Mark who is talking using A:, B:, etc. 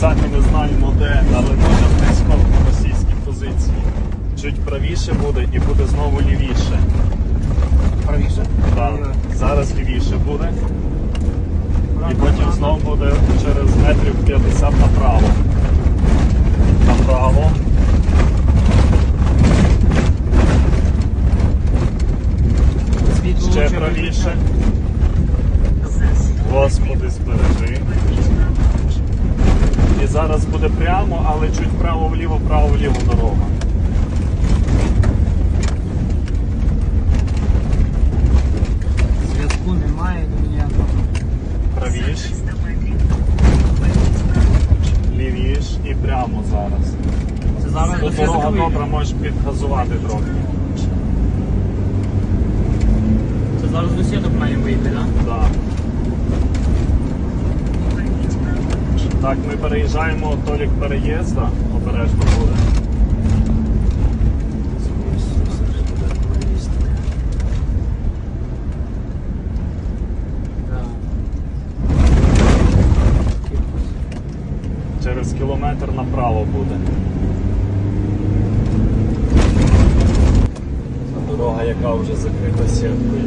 A: самі не знаємо де, але дуже близько російські позиції. Чуть правіше буде і буде знову лівіше.
B: Правіше?
A: Так, зараз лівіше буде. І потім знову буде через метрів 50 направо. Направо. Ще правіше. Господи, збережи. Зараз буде прямо, але чуть вправо-вліво, вправо-вліво дорога.
B: Зв'язку немає ніякого.
A: Правіш, лівіш і прямо зараз.
B: Це зараз
A: Тут дорога добра, можеш підгазувати трохи.
B: Це зараз до сіток має вийти, так?
A: Так. Так, ми переїжджаємо Толік переїзда, обережно буде. Через кілометр направо буде. Дорога, яка вже закрита сіткою.